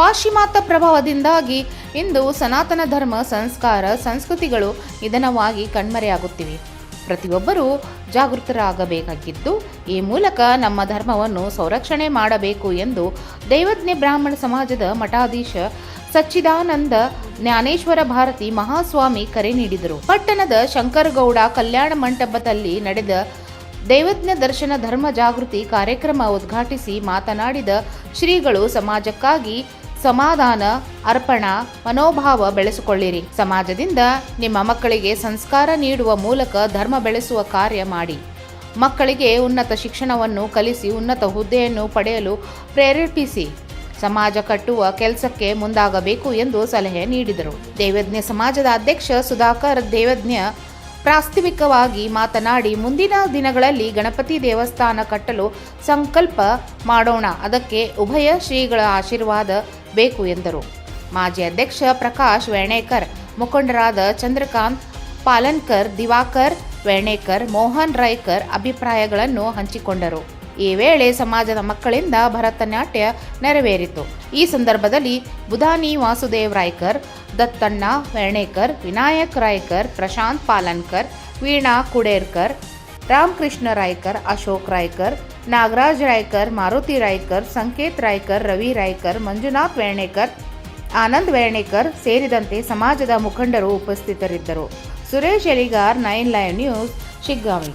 ಪಾಶ್ಚಿಮಾತ್ಯ ಪ್ರಭಾವದಿಂದಾಗಿ ಇಂದು ಸನಾತನ ಧರ್ಮ, ಸಂಸ್ಕಾರ, ಸಂಸ್ಕೃತಿಗಳು ನಿಧನವಾಗಿ ಕಣ್ಮರೆಯಾಗುತ್ತಿವೆ. ಪ್ರತಿಯೊಬ್ಬರೂ ಜಾಗೃತರಾಗಬೇಕಾಗಿದ್ದು, ಈ ಮೂಲಕ ನಮ್ಮ ಧರ್ಮವನ್ನು ಸಂರಕ್ಷಣೆ ಮಾಡಬೇಕು ಎಂದು ದೈವಜ್ಞ ಬ್ರಾಹ್ಮಣ ಸಮಾಜದ ಮಠಾಧೀಶ ಸಚ್ಚಿದಾನಂದ ಜ್ಞಾನೇಶ್ವರ ಭಾರತಿ ಮಹಾಸ್ವಾಮಿ ಕರೆ ನೀಡಿದರು. ಪಟ್ಟಣದ ಶಂಕರಗೌಡ ಕಲ್ಯಾಣ ಮಂಟಪದಲ್ಲಿ ನಡೆದ ದೈವಜ್ಞ ದರ್ಶನ ಧರ್ಮ ಜಾಗೃತಿ ಕಾರ್ಯಕ್ರಮ ಉದ್ಘಾಟಿಸಿ ಮಾತನಾಡಿದ ಶ್ರೀಗಳು, ಸಮಾಜಕ್ಕಾಗಿ ಸಮಾಧಾನ, ಅರ್ಪಣಾ, ಮನೋಭಾವ ಬೆಳೆಸಿಕೊಳ್ಳಿರಿ. ಸಮಾಜದಿಂದ ನಿಮ್ಮ ಮಕ್ಕಳಿಗೆ ಸಂಸ್ಕಾರ ನೀಡುವ ಮೂಲಕ ಧರ್ಮ ಬೆಳೆಸುವ ಕಾರ್ಯ ಮಾಡಿ. ಮಕ್ಕಳಿಗೆ ಉನ್ನತ ಶಿಕ್ಷಣವನ್ನು ಕಲಿಸಿ, ಉನ್ನತ ಹುದ್ದೆಯನ್ನು ಪಡೆಯಲು ಪ್ರೇರೇಪಿಸಿ. ಸಮಾಜ ಕಟ್ಟುವ ಕೆಲಸಕ್ಕೆ ಮುಂದಾಗಬೇಕು ಎಂದು ಸಲಹೆ ನೀಡಿದರು. ದೇವಜ್ಞ ಸಮಾಜದ ಅಧ್ಯಕ್ಷ ಸುಧಾಕರ್ ದೇವಜ್ಞ ಪ್ರಾಸ್ತಾವಿಕವಾಗಿ ಮಾತನಾಡಿ, ಮುಂದಿನ ದಿನಗಳಲ್ಲಿ ಗಣಪತಿ ದೇವಸ್ಥಾನ ಕಟ್ಟಲು ಸಂಕಲ್ಪ ಮಾಡೋಣ. ಅದಕ್ಕೆ ಉಭಯ ಶ್ರೀಗಳ ಆಶೀರ್ವಾದ ಬೇಕು ಎಂದರು. ಮಾಜಿ ಅಧ್ಯಕ್ಷ ಪ್ರಕಾಶ್ ವೇಣೇಕರ್, ಮುಖಂಡರಾದ ಚಂದ್ರಕಾಂತ್ ಪಾಲನ್ಕರ್, ದಿವಾಕರ್ ವೇಣೇಕರ್, ಮೋಹನ್ ರೈಕರ್ ಅಭಿಪ್ರಾಯಗಳನ್ನು ಹಂಚಿಕೊಂಡರು. ಈ ವೇಳೆ ಸಮಾಜದ ಮಕ್ಕಳಿಂದ ಭರತನಾಟ್ಯ ನೆರವೇರಿತು. ಈ ಸಂದರ್ಭದಲ್ಲಿ ಬುಧಾನಿ ವಾಸುದೇವ್ ರಾಯ್ಕರ್, ದತ್ತಣ್ಣ ವೇಣೇಕರ್, ವಿನಾಯಕ್ ರಾಯ್ಕರ್, ಪ್ರಶಾಂತ್ ಪಾಲನ್ಕರ್, ವೀಣಾ ಕುಡೇರ್ಕರ್ ರಾಮಕೃಷ್ಣ ರಾಯ್ಕರ್, ಅಶೋಕ್ ರಾಯ್ಕರ್, ನಾಗರಾಜ್ ರಾಯ್ಕರ್, ಮಾರುತಿ ರಾಯ್ಕರ್, ಸಂಕೇತ್ ರಾಯ್ಕರ್, ರವಿ ರಾಯ್ಕರ್, ಮಂಜುನಾಥ್ ವೇಣೇಕರ್ ಆನಂದ್ ವೇಣೇಕರ್ ಸೇರಿದಂತೆ ಸಮಾಜದ ಮುಖಂಡರು ಉಪಸ್ಥಿತರಿದ್ದರು. Suresh Eligar, nine live news, Shiggaon.